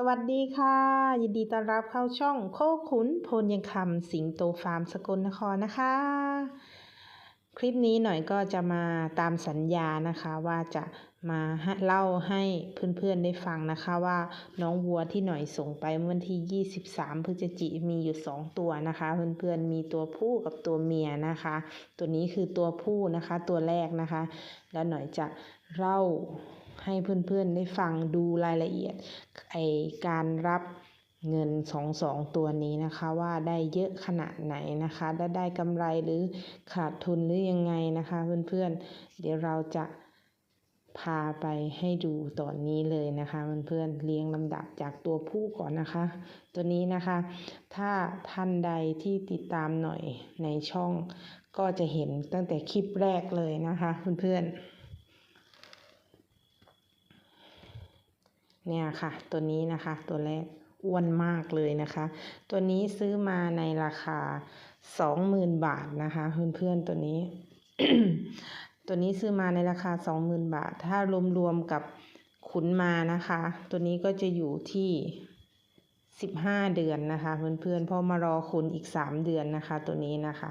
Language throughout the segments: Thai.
สวัสดีค่ะ ยินดีต้อนรับเข้าช่องโคขุนพลยังคำสิงโตฟาร์มสกลนครนะคะ คลิปนี้หน่อยก็จะมาตามสัญญานะคะว่าจะมาเล่าให้เพื่อนๆได้ฟังนะคะว่าน้องวัวที่หน่อยส่งไปเมื่อวันที่ 23 พฤศจิมีอยู่ 2 ตัวนะคะ เพื่อนๆมีตัวผู้กับตัวเมียนะคะ ตัวนี้คือตัวผู้นะคะตัวแรกนะคะ แล้วหน่อยจะเล่า ให้เพื่อนๆได้ฟังดูรายละเอียดไอการรับเงินสองสองตัวนี้นะคะว่าได้เยอะขนาดไหนนะคะและได้กำไรหรือขาดทุนหรือยังไงนะคะเพื่อนๆ เดี๋ยวเราจะพาไปให้ดูตอนนี้เลยนะคะเพื่อนๆเรียงลำดับจากตัวผู้ก่อนนะคะ ตัวนี้นะคะ ถ้าท่านใดที่ติดตามหน่อยในช่องก็จะเห็นตั้งแต่คลิปแรกเลยนะคะเพื่อนๆ เนี่ยค่ะ ตัวนี้นะคะ ตัวแรกอ้วนมากเลยนะคะ ตัวนี้ซื้อมาในราคาสองหมื่นบาทนะคะเพื่อนๆตัวนี้ ตัวนี้ซื้อมาในราคาสองหมื่นบาท ถ้ารวมๆกับขุนมานะคะ ตัวนี้ก็จะอยู่ที่สิบห้าเดือนนะคะเพื่อนๆพอมารอขุนอีกสามเดือนนะคะ ตัวนี้นะคะ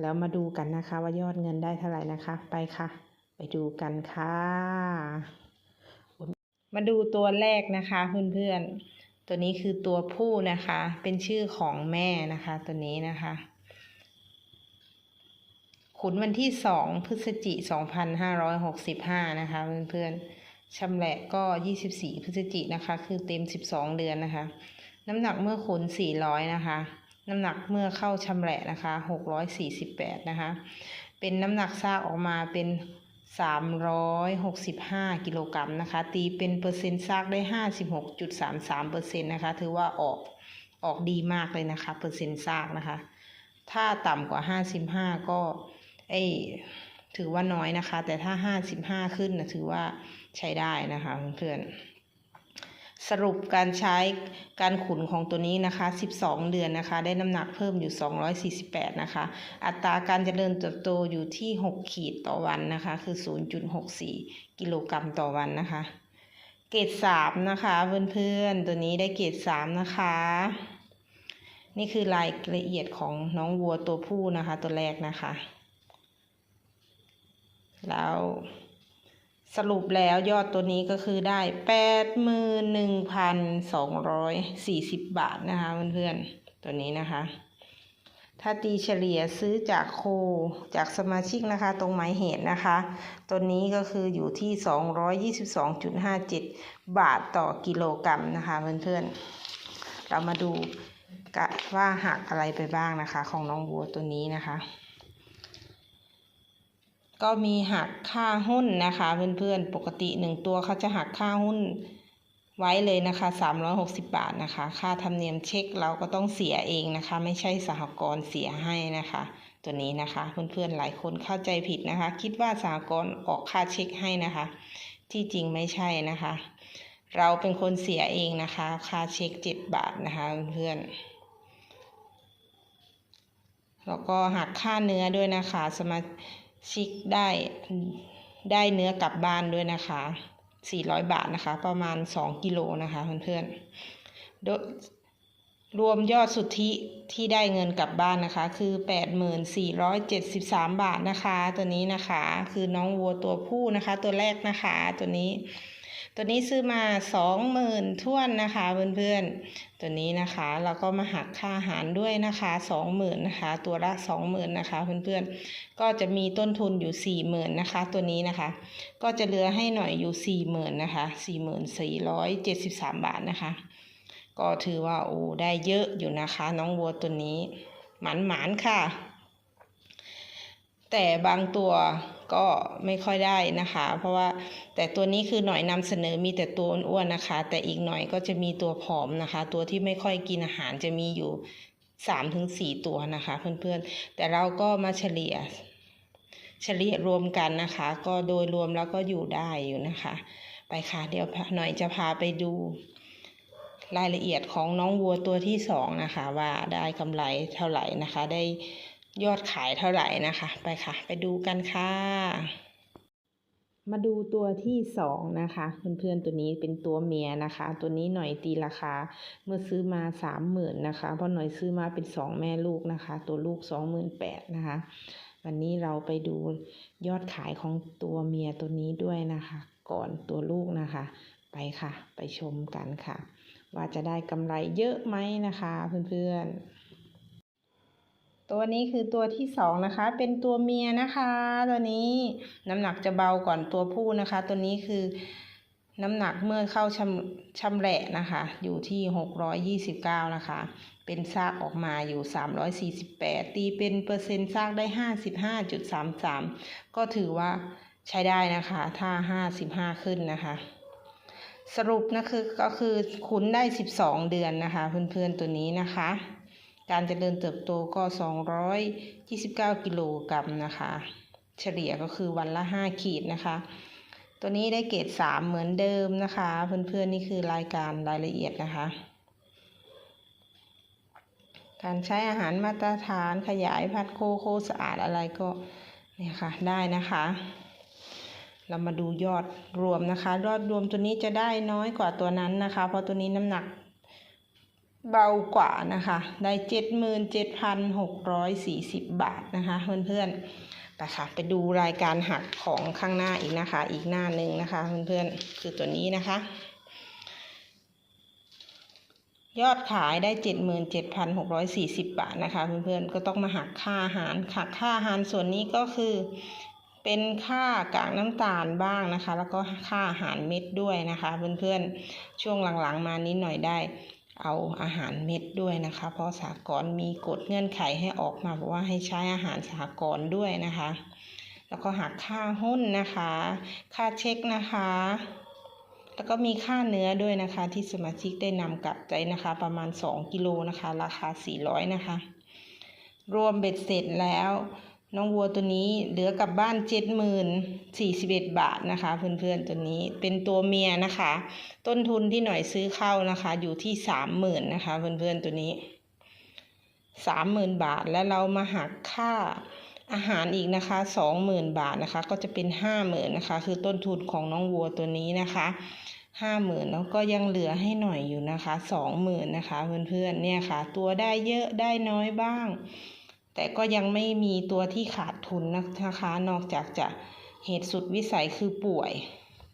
แล้วมาดูกันนะคะว่ายอดเงินได้เท่าไหร่นะคะ ไปค่ะ ไปดูกันค่ะ มาดูตัวแรกนะคะเพื่อนๆ ตัวนี้คือตัวผู้นะคะ เป็นชื่อของแม่นะคะ ตัวนี้นะคะ ขุนวันที่สองพฤศจิสองพันห้าร้อยหกสิบห้านะคะเพื่อนๆชำแหละก็ยี่สิบสี่พฤศจินะคะ คือเต็มสิบสองเดือนนะคะ น้ำหนักเมื่อขุนสี่ร้อยนะคะ น้ำหนักเมื่อเข้าชำแหละนะคะหกร้อยสี่สิบแปดนะคะ เป็นน้ำหนักซากออกมาเป็น 365 กิโลกรัมนะคะ ตีเป็นเปอร์เซ็นต์ซากได้ 56.33เปอร์เซ็นต์นะคะ ถือว่าออกออกดีมากเลยนะคะ เปอร์เซ็นต์ซากนะคะ ถ้าต่ำกว่า 55 ก็ไอถือว่าน้อยนะคะ แต่ถ้า 55 ขึ้นนะถือว่าใช้ได้นะคะเพื่อนๆ สรุปการใช้การขุนของตัวนี้นะคะ 12 เดือนนะคะ ได้น้ำหนักเพิ่มอยู่ 248 นะคะ อัตราการเจริญเติบโตอยู่ที่ 6 ขีดต่อวันนะคะ คือ 0.64 กิโลกรัมต่อวันนะคะ เกรด3นะคะเพื่อนๆ ตัวนี้ได้เกรด3นะคะ นี่คือรายละเอียดของน้องวัวตัวผู้นะคะ ตัวแรกนะคะ แล้ว สรุปแล้วยอดตัวนี้ก็คือได้แปดหมื่นหนึ่งพันสองร้อยสี่สิบบาทนะคะเพื่อนๆ ตัวนี้นะคะ ถ้าตีเฉลี่ยซื้อจากโคจากสมาชิกนะคะ ตรงหมายเหตุนะคะ ตัวนี้ก็คืออยู่ที่สองร้อยยี่สิบสองจุดห้าเจ็ดบาทต่อกิโลกรัมนะคะเพื่อนๆ เรามาดูว่าหักอะไรไปบ้างนะคะ ของน้องวัวตัวนี้นะคะ ก็มีหักค่าหุ้นนะคะเพื่อนๆ ปกติหนึ่งตัวเขาจะหักค่าหุ้นไว้เลยนะคะ 360 บาทนะคะ ค่าธรรมเนียมเช็คเราก็ต้องเสียเองนะคะ ไม่ใช่สหกรณ์เสียให้นะคะ ตัวนี้นะคะเพื่อนๆหลายคนเข้าใจผิดนะคะ คิดว่าสหกรณ์ออกค่าเช็คให้นะคะ ที่จริงไม่ใช่นะคะ เราเป็นคนเสียเองนะคะ ค่าเช็ค7บาทนะคะเพื่อนๆแล้วก็หักค่าเนื้อด้วยนะคะ สมา ชิกได้ได้เนื้อกลับบ้านด้วยนะคะ 400 บาทนะคะ ประมาณ 2 กิโลนะคะเพื่อนๆโดยรวมยอดสุทธิที่ได้เงินกลับบ้านนะคะ คือ 8473 บาทนะคะ ตัวนี้นะคะ คือน้องวัวตัวผู้นะคะ ตัวแรกนะคะ ตัวนี้ ตัวนี้ซื้อมา20,000ท้วนนะคะเพื่อนๆ ตัวนี้นะคะเราก็มาหักค่าอาหารด้วยนะคะ20,000นะคะ ตัวละ20,000นะคะเพื่อนๆ ก็จะมีต้นทุนอยู่40,000นะคะ ตัวนี้นะคะ ก็จะเหลือให้หน่อยอยู่40,000นะคะ4473บาทนะคะ ก็ถือว่าโอ้ได้เยอะอยู่นะคะ น้องวัวตัวนี้หมันหมานค่ะ แต่บางตัว ก็ไม่ค่อยได้นะคะ เพราะว่าแต่ตัวนี้คือหน่อยนำเสนอมีแต่ตัวอ้วนๆนะคะ แต่อีกหน่อยก็จะมีตัวผอมนะคะ ตัวที่ไม่ค่อยกินอาหารจะมีอยู่สามถึงสี่ตัวนะคะ เพื่อนๆ แต่เราก็มาเฉลี่ย เฉลี่ยรวมกันนะคะ ก็โดยรวมแล้วก็อยู่ได้อยู่นะคะ ไปค่ะเดี๋ยวหน่อยจะพาไปดูรายละเอียดของน้องวัวตัวที่สองนะคะ ว่าได้กำไรเท่าไหร่นะคะได้ ยอดขายเท่าไหร่นะคะ ไปค่ะ ไปดูกันค่ะ มาดูตัวที่สองนะคะเพื่อนๆตัวนี้เป็นตัวเมียนะคะ ตัวนี้หน่อยตีราคา เมื่อซื้อมาสามหมื่นนะคะ เพราะหน่อยซื้อมาเป็นสองแม่ลูกนะคะ ตัวลูกสองหมื่นแปดนะคะวันนี้เราไปดูยอดขายของตัวเมียตัวนี้ด้วยนะคะ ก่อนตัวลูกนะคะ ไปค่ะ ไปชมกันค่ะ ว่าจะได้กำไรเยอะไหมนะคะ เพื่อนๆ ตัวนี้คือตัวที่สองนะคะ เป็นตัวเมียนะคะ ตัวนี้น้ำหนักจะเบาก่อนตัวผู้นะคะ ตัวนี้คือน้ำหนักเมื่อเข้าชำชำแหละนะคะ อยู่ที่หกร้อยยี่สิบเก้านะคะ เป็นซากออกมาอยู่สามร้อยสี่สิบแปดตีเป็นเปอร์เซ็นต์ซากได้ห้าสิบห้าจุดสามสามก็ถือว่าใช้ได้นะคะ ถ้าห้าสิบห้าขึ้นนะคะ สรุปนะคือก็คือขุนได้12เดือนนะคะ เพื่อนๆตัวนี้นะคะ การเจริญเติบโตก็ 229 กิโลกรัมนะคะ เฉลี่ยก็คือวันละ 5 ขีดนะคะ ตัวนี้ได้เกรด3 เหมือนเดิมนะคะ เพื่อนๆนี่คือรายการรายละเอียดนะคะ การใช้อาหารมาตรฐานขยายพัดโคโคสะอาดอะไรก็เนี่ยค่ะได้นะคะ เรามาดูยอดรวมนะคะ ยอดรวมตัวนี้จะได้น้อยกว่าตัวนั้นนะคะ เพราะตัวนี้น้ำหนัก เบากว่านะคะ ได้เจ็ดหมื่นเจ็ดพันหกร้อยสี่สิบบาทนะคะเพื่อนๆไปค่ะไปดูรายการหักของข้างหน้าอีกนะคะ อีกหน้าหนึ่งนะคะเพื่อนๆคือตัวนี้นะคะ ยอดขายได้เจ็ดหมื่นเจ็ดพันหกร้อยสี่สิบบาทนะคะ เพื่อนๆก็ต้องมาหักค่าอาหารหักค่าอาหารส่วนนี้ก็คือเป็นค่ากากน้ำตาลบ้างนะคะ แล้วก็ค่าอาหารเม็ดด้วยนะคะ เพื่อนๆช่วงหลังๆมานิดหน่อยได้ เอาอาหารเม็ดด้วยนะคะ เพราะสากลมีกฎเงื่อนไขให้ออกมาบอกว่าให้ใช้อาหารสากลด้วยนะคะ แล้วก็หักค่าหุ้นนะคะ ค่าเช็คนะคะ แล้วก็มีค่าเนื้อด้วยนะคะ ที่สมาชิกได้นำกลับใจนะคะ ประมาณ 2 กิโลนะคะ ราคา 400 นะคะ รวมเบ็ดเสร็จแล้ว น้องวัวตัวนี้เหลือกลับบ้านเจ็ดหมื่นสี่สิบเอ็ดบาทนะคะ เพื่อนๆตัวนี้เป็นตัวเมียนะคะ ต้นทุนที่หน่อยซื้อเข้านะคะ อยู่ที่สามหมื่นนะคะ เพื่อนๆตัวนี้สามหมื่นบาทแล้วเรามาหักค่าอาหารอีกนะคะสองหมื่นบาทนะคะ ก็จะเป็นห้าหมื่นนะคะ คือต้นทุนของน้องวัวตัวนี้นะคะห้าหมื่นแล้วก็ยังเหลือให้หน่อยอยู่นะคะสองหมื่นนะคะ เพื่อนๆเนี่ยค่ะ ตัวได้เยอะได้น้อยบ้าง แต่ก็ยังไม่มีตัวที่ขาดทุนนะคะ นอกจากจะเหตุสุดวิสัยคือป่วย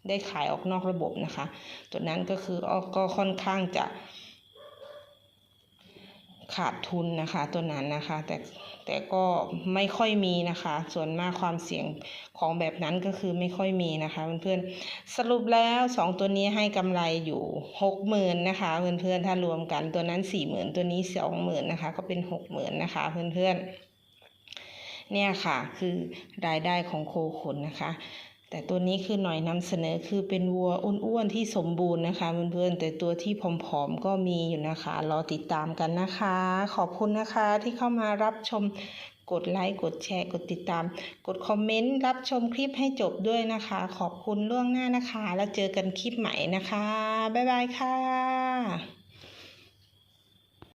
ได้ขายออกนอกระบบนะคะ ตัวนั้นก็คือก็ค่อนข้างจะ ขาดทุนนะคะตัวนั้นนะคะ แต่แต่ก็ไม่ค่อยมีนะคะ ส่วนมากความเสี่ยงของแบบนั้นก็คือไม่ค่อยมีนะคะเพื่อนๆสรุปแล้วสองตัวนี้ให้กำไรอยู่หกหมื่นนะคะเพื่อนๆถ้ารวมกันตัวนั้นสี่หมื่นตัวนี้สองหมื่นนะคะก็เป็นหกหมื่นนะคะเพื่อนๆเนี่ยค่ะคือรายได้ของโคขนนะคะ แต่ตัวนี้คือหน่อยนำเสนอคือเป็นวัวอ้วนๆที่สมบูรณ์นะคะเพื่อนๆแต่ตัวที่ผอมๆก็มีอยู่นะคะรอติดตามกันนะคะ ขอบคุณนะคะที่เข้ามารับชมกดไลค์กดแชร์กดติดตาม กดคอมเมนต์รับชมคลิปให้จบด้วยนะคะ ขอบคุณล่วงหน้านะคะ แล้วเจอกันคลิปใหม่นะคะ บ๊ายบายค่ะ